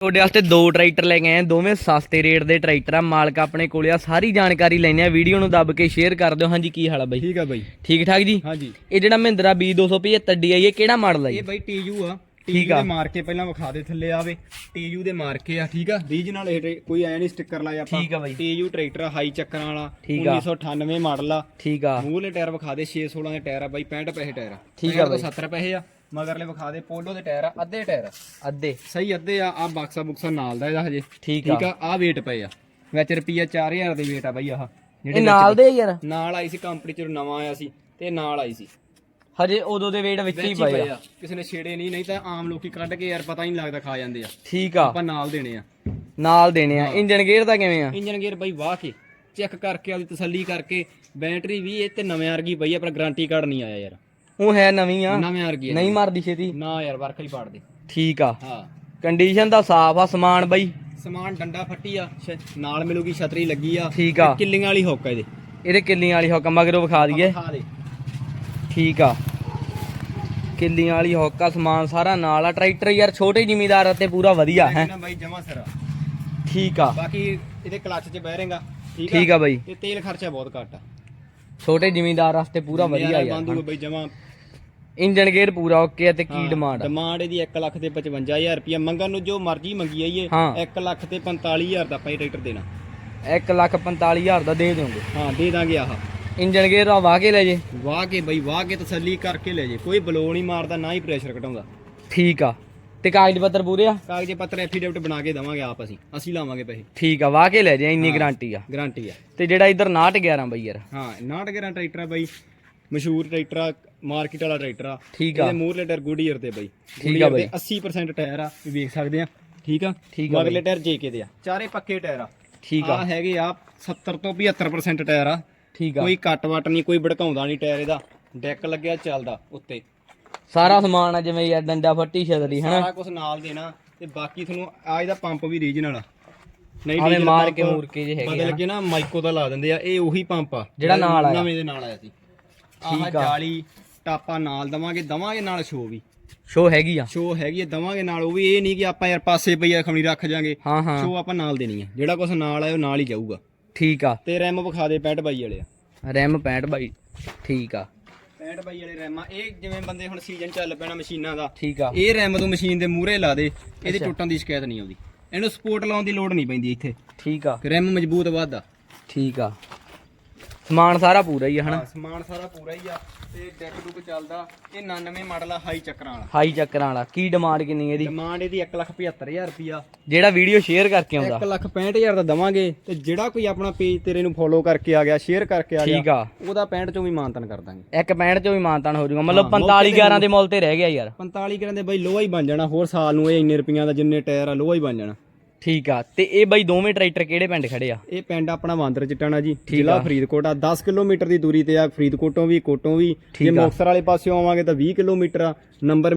ਤੁਹਾਡੇ ਵਾਸਤੇ ਦੋ ਟਰੈਕਟਰ ਲੈ ਕੇ ਆਏ ਆ ਦੋਵੇਂ ਸਸਤੇ ਰੇਟ ਦੇ ਟਰੈਕਟਰ ਆ। ਮਾਲਕ ਆਪਣੇ ਕੋਲੇ ਆ ਸਾਰੀ ਜਾਣਕਾਰੀ ਲੈਣੇ ਆ। ਵੀਡੀਓ ਨੂੰ ਦੱਬ ਕੇ ਸ਼ੇਅਰ ਕਰ ਦਿਓ। ਹਾਂਜੀ ਕੀ ਹਾਲ ਆ ਬਾਈ? ਠੀਕ ਆ ਬਾਈ। ਠੀਕ ਠਾਕ ਜੀ? ਹਾਂਜੀ। ਇਹ ਜਿਹੜਾ ਮਹਿੰਦਰਾ B275 DI ਇਹ ਕਿਹੜਾ ਮਾਡਲ ਆ ਇਹ ਬਾਈ ਟੀਯੂ ਆ। ਠੀਕ ਆ। ਮਾਰ ਕੇ ਪਹਿਲਾਂ ਵਿਖਾ ਦੇ ਥੱਲੇ ਆਵੇ। ਟੀਯੂ ਦੇ ਮਾਰ ਕੇ ਆ ਠੀਕ ਆ? ਰੀਜਨਲ ਇਹ ਕੋਈ ਐ ਨਹੀਂ ਸਟicker ਲਾਇਆ ਆਪਾਂ। ਠੀਕ ਆ ਬਾਈ। ਟੀਯੂ ਟਰੈਕਟਰ ਆ, ਹਾਈ ਚੱਕਰਾਂ ਵਾਲਾ। ਠੀਕ ਆ। 1998 ਮਾਡਲ ਆ। ਠੀਕ ਆ। ਮੂਹਰਲੇ ਟਾਇਰ ਵਿਖਾ ਦੇ 6 16 ਦੇ ਟਾਇਰ ਆ ਬਾਈ 65 ਪੈਸੇ ਟਾਇਰ ਆ। ਠੀਕ ਆ 65 ਤੋਂ ਬਾਈ। 70 ਪੈਸੇ ਆ। ਮਗਰਲੇ ਵਿਖਾ ਦੇ ਪੋਲੋ ਦੇ ਟਾਇਰ ਆ ਅੱਧੇ ਟਾਇਰ ਆ। ਅੱਧੇ। ਸਹੀ ਅੱਧੇ ਆ ਆ ਬਾਕਸਾ ਬੁਕਸਾ ਨਾਲ ਦਾ ਇਹਦਾ ਹਜੇ। ਠੀਕ ਆ। ਠੀਕ ਆ ਆ weight ਪਏ ਆ। ਵਿੱਚ ਰੁਪਈਆ 4000 ਦੇ weight ਆ ਬਾਈ ਆਹ। ਇਹ ਨਾਲ ਦੇ ਯਾਰ? ਨਾਲ ਆਈ ਸੀ ਕੰਪਨੀ ਚ ਨਵਾਂ ਆਇਆ ਸੀ ਤੇ ਨਾਲ ਆਈ ਸੀ। ਹਜੇ ਉਦੋਂ ਦੇ ਵੇਟ ਵਿੱਚ ਹੀ ਵਿੱਚ ਪਏ ਆ। ਕਿਸੇ ਨੇ ਛੇੜੇ ਨਹੀਂ ਨਹੀਂ ਤਾਂ ਆਮ ਲੋਕੀ ਕੱਢ ਕੇ ਯਾਰ ਪਤਾ ਹੀ ਨਹੀਂ ਲੱਗਦਾ ਖਾ ਜਾਂਦੇ ਆ। ਠੀਕ ਆ। ਆਪਾਂ ਨਾਲ ਦੇਣੇ ਆ। ਨਾਲ ਦੇਣੇ ਆ। ਇੰਜਨ ਗੇਅਰ ਦਾ ਕਿਵੇਂ ਆ? ਇੰਜਨ ਗੇਅਰ ਬਾਈ ਵਾਹ ਕੇ। ਚੈੱਕ ਕਰਕੇ ਆਪਦੀ ਤਸੱਲੀ ਕਰਕੇ ਬੈਟਰੀ ਵੀ ਇਹ ਤੇ ਨਵੇਂ ਵਰਗੀ ਪਈ ਆ ਪਰ ਗਾਰੰਟੀ ਕਾਰਡ ਨਹੀਂ ਆਇਆ ਯਾਰ। ਉਹ ਹੈ ਨਵੀਂ ਆ। ਨਵੇਂ ਵਰਗੀ ਆ। ਨਹੀਂ ਮਾਰਦੀ ਛੇਤੀ। ਨਾ ਯਾਰ ਵਰਖ ਹੀ ਪਾੜ ਦੇ ਠੀਕ ਆ। ਹਾਂ। ਕੰਡੀਸ਼ਨ ਦਾ ਸਾਫ਼ ਆ ਸਮਾਨ ਬਾਈ। ਸਮਾਨ ਡੰਡਾ ਫੱਟੀ ਆ ਸ਼- ਨਾਲ ਮਿਲੂਗੀ ਛਤਰੀ ਲੱਗੀ ਆ। ਠੀਕ ਆ। ਤੇ ਕਿੱਲੀਆਂ ਵਾਲੀ ਹੁੱਕ ਆ ਇਹਦੇ। ਇਹਦੇ ਕਿੱਲੀਆਂ ਵਾਲੀ ਹੁੱਕ ਮਗਰੋਂ ਵਿਖਾ ਦਈਏ। ਖਾ ਦੇ। ਠੀਕ ਆ। ਕਿੱਲੀਆਂ ਵਾਲੀ ਹੁੱਕ ਆ ਸਮਾਨ ਸਾਰਾ ਨਾਲ ਆ। ਟਰੈਕਟਰ ਯਾਰ ਛੋਟੇ ਜ਼ਿਮੀਦਾਰ ਅਤੇ ਪੂਰਾ ਵਧੀਆ ਹੈ। ਨਾ ਬਾਈ ਜਮਾ ਸਰ। ਠੀਕ ਆ। ਬਾਕੀ ਇਹਦੇ ਕਲੱਚ 'ਚ ਬਹਿਰੇਗਾ ਠੀਕ ਠੀਕ ਆ ਬਾਈ। ਤੇ ਤੇਲ ਖਰਚਾ ਬਹੁਤ ਘੱਟ ਆ। ਛੋਟੇ ਜ਼ਿਮੀਦਾਰ ਵਾਸਤੇ ਪੂਰਾ ਵਧੀਆ ਬੰਦੂ ਯਾਰ ਬਾਈ ਜਮਾ ਇੰਜਨ ਗੇਅਰ ਪੂਰਾ ਓਕੇ ਆ ਤੇ ਕੀ ਡਿਮਾਂਡ ਆ? ਡਿਮਾਂਡ ਇਹਦੀ 1 ਲੱਖ ਤੇ 55000 ਰੁਪਇਆ ਮੰਗਣ ਨੂੰ ਜੋ ਮਰਜ਼ੀ ਮੰਗੀ ਆਈਏ ਹਾਂ। 1 ਲੱਖ ਤੇ 45000 ਦਾ ਆਪਾਂ ਇਹ ਟਰੈਕਟਰ ਦੇਣਾ। 1 ਲੱਖ 45000 ਦਾ ਦੇ ਦਿਓਗੇ? ਹਾਂ ਦੇ ਦਾਂਗੇ ਆਹ। ਇੰਜਨ ਗੇਅਰ ਆ ਵਾਹ ਕੇ ਲੈ ਜੇ। ਵਾਹ ਕੇ ਬਈ ਵਾਹ ਕੇ ਤਸੱਲੀ ਕਰਕੇ ਲੈ ਜੇ। ਕੋਈ ਬਲੋ ਨਹੀਂ ਮਾਰਦਾ ਨਾ ਹੀ ਪ੍ਰੈਸ਼ਰ ਘਟਾਉਂਦਾ ਠੀਕ ਆ। ਤੇ ਕਾਗਜ਼ ਪੱਤਰ ਪੂਰੇ ਆ? ਕਾਗਜ਼ੇ ਪੱਤਰ ਐਫੀਡੇਵਿਟ ਬਣਾ ਕੇ ਦਵਾਂਗੇ ਆਪ ਅਸੀਂ ਅਸੀਂ ਲਾਵਾਂਗੇ ਪੈਸੇ। ਠੀਕ ਆ ਵਾਹ ਕੇ ਲੈ ਜੇ ਇੰਨੀ ਗਾਰੰਟੀ ਆ। ਗਾਰੰਟੀ ਆ। ਤੇ ਜਿਹੜਾ ਇਧਰ 911 ਬਈ ਯਾਰ। ਹਾਂ 69 ਟਰੈਕਟਰ ਆ ਬਈ ਮਸ਼ਹੂਰ ਟਰੈਕਟਰ ਆ ਮਾਰਕੀਟ ਵਾਲਾ ਟਰੈਕਟਰ ਆ। ਠੀਕ ਆ। ਇਹਦੇ ਮੂਹਰਲੇ ਟਾਇਰ ਗੁੱਡੀਅਰ ਤੇ ਬਈ। ਠੀਕ ਆ ਦੇ 80% ਟਾਇਰ ਆ ਵੀ ਵੇਖ ਸਕਦੇ ਆ। ਠੀਕ ਆ? ਠੀਕ ਆ ਮਗਲੇ ਟਾਇਰ ਜੇਕੇ ਦੇ ਆ। ਚਾਰੇ ਪੱਕੇ ਟਾਇਰ ਆ। ਠੀਕ ਆ। ਆ ਹੈਗੇ ਆ 70 ਤੋਂ 75% ਟਾਇਰ ਆ। ਠੀਕ ਆ। ਕੋਈ ਕੱਟ ਵਟ ਨਹੀਂ ਕੋਈ ਭੜਕਾਉਂਦਾ ਨਹੀਂ ਟਾਇਰ ਇਹਦਾ। ਡੈਕ ਲੱਗਿਆ ਚੱਲਦਾ ਉੱਤੇ। ਸਾਰਾ ਸਮਾਨ ਆ ਜਿਵੇਂ ਯਾਰ ਡੰਡਾ ਫੱਟੀ ਛਤਰੀ ਹਨਾ? ਸਾਰਾ ਕੁਝ ਨਾਲ ਦੇਣਾ ਤੇ ਬਾਕੀ ਤੁਹਾਨੂੰ ਆ ਇਹਦਾ ਪੰਪ ਵੀ ਰੀਜਨਲ ਆ। ਨਹੀਂ ਆਵੇਂ ਮਾਰ pump ਕੇ ਮੂਰ ਕੇ ਜੇ ਹੈਗੇ ਬਦਲ ਕੇ ਨਾ ਮਾਈਕੋ ਦਾ ਲਾ ਦਿੰਦੇ ਆ ਇਹ ਉਹੀ ਪੰਪ ਆ। ਜਿਹੜਾ ਨਾਲ ਆਇਆ। ਨਵੇਂ ਦੇ ਨਾਲ ਆਇਆ ਸੀ। ਆਹ ਠੀਕ ਆ। ਜਾਲੀ ਟਾਪਾ ਨਾਲ ਦਵਾਂਗੇ ਦਵਾਂਗੇ ਨਾਲ ਸ਼ੋ ਵੀ। ਸ਼ੋ ਹੈਗੀ ਆ। ਸ਼ੋ ਹੈਗੀ ਆ ਦਵਾਂਗੇ ਨਾਲ ਉਹ ਵੀ ਇਹ ਨਹੀਂ ਕਿ ਆਪਾਂ ਯਾਰ ਪਾਸੇ ਪਈਆ ਖਮਣੀ ਰੱਖ ਜਾਾਂਗੇ। ਹਾਂ ਹਾਂ। ਸ਼ੋ ਆਪਾਂ ਨਾਲ ਦੇਣੀ ਆ। ਜਿਹੜਾ ਕੁਝ ਨਾਲ ਆਇਆ ਉਹ ਨਾਲ ਹੀ ਜਾਊਗਾ। ਠੀਕ ਆ। ਤੇ ਰੈਮ ਵਿਖਾ ਦੇ 65 ਬਾਈ ਵਾਲੇ ਆ। ਰੈਮ 65 ਬਾਈ ਠੀਕ ਆ। 65 ਬਾਈ ਵਾਲੇ ਰੈਮ ਇਹ ਜਿਵੇਂ ਬੰਦੇ ਹੁਣ ਸੀਜ਼ਨ ਚੱਲ ਪੈਣਾ ਮਸ਼ੀਨਾਂ ਦਾ। ਠੀਕ ਆ। ਇਹ ਰੈਮ ਤੋਂ ਮਸ਼ੀਨ ਦੇ ਮੂਹਰੇ ਲਾ ਦੇ ਇਹਦੇ। ਟੁੱਟਣ ਦੀ ਸ਼ਿਕਾਇਤ ਨਹੀਂ ਆਉਂਦੀ। ਇਹਨੂੰ ਸਪੋਰਟ ਲਾਉਣ ਦੀ ਲੋੜ ਨਹੀਂ ਪੈਂਦੀ ਇੱਥੇ। ਠੀਕ ਆ। ਰੈਮ ਮਜ਼ਬੂਤ ਵੱਧ ਆ ਠੀਕ ਆ। ਸਮਾਨ ਸਾਰਾ ਪੂਰਾ ਹੀ ਆ ਹਨਾ? ਹਾਂ, ਸਮਾਨ ਸਾਰਾ ਪੂਰਾ ਹੀ ਆ ਤੇ ਡੈਕ ਡੁੱਕ ਚੱਲਦਾ ਇਹ 99 ਮਾਡਲ ਆ ਹਾਈ ਚੱਕਰਾਂ ਵਾਲਾ। ਹਾਈ ਚੱਕਰਾਂ ਵਾਲਾ। ਕੀ ਡਿਮਾਂਡ ਕਿੰਨੀ ਇਹਦੀ? ਡਿਮਾਂਡ ਇਹਦੀ 175000 ਰੁਪਿਆ ਜਿਹੜਾ ਵੀਡੀਓ ਸ਼ੇਅਰ ਕਰਕੇ ਆਉਂਦਾ। 165000 ਦਾ ਦਵਾਂਗੇ ਤੇ ਜਿਹੜਾ ਕੋਈ ਆਪਣਾ ਪੇਜ ਤੇਰੇ ਨੂੰ ਫੋਲੋ ਕਰਕੇ ਆ ਗਿਆ ਸ਼ੇਅਰ ਕਰਕੇ ਆ ਗਿਆ ਠੀਕ ਆ। ਉਹਦਾ 65 ਚੋਂ ਵੀ ਮਾਨਤਨ ਕਰ ਦਾਂਗੇ। ਇੱਕ 65 ਚੋਂ ਵੀ ਮਾਨਤਾਨ ਹੋ ਜਾਊਗਾ। ਮਤਲਬ ਹਾਂ, 45 11 ਦੇ ਮੁੱਲ ਤੇ ਰਹਿ ਗਿਆ ਯਾਰ। 45 ਕਰਨ ਦੇ ਬਾਈ ਲੋਹਾ ਹੀ ਬਣ ਜਾਣਾ ਹੋਰ ਸਾਲ ਨੂੰ ਇਹ ਇੰਨੇ ਰੁਪਈਆਂ ਦਾ ਜਿੰਨੇ ਟਾਇਰ ਆ ਲੋਹਾ ਹੀ ਬਣ ਜਾਣਾ। ਠੀਕ ਆ ਤੇ ਇਹ ਬਾਈ ਦੋਵੇਂ ਟਰੈਕਟਰ ਕਿਹੜੇ ਪਿੰਡ ਖੜੇ ਆ? ਇਹ ਪਿੰਡ ਆਪਣਾ ਵਾਂਦਰ ਚਟਾਣਾ ਜੀ ਜ਼ਿਲ੍ਹਾ ਫਰੀਦਕੋਟ ਆ। 10 ਕਿਲੋਮੀਟਰ ਦੀ ਦੂਰੀ ਤੇ ਆ ਫਰੀਦਕੋਟੋਂ ਵੀ ਕੋਟੋਂ ਵੀ। ਜੇ। ਮੁਕਤਸਰ ਵਾਲੇ ਪਾਸਿਓਂ ਆਵਾਂਗੇ ਤਾਂ 20 ਕਿਲੋਮੀਟਰ ਆ। ਨੰਬਰ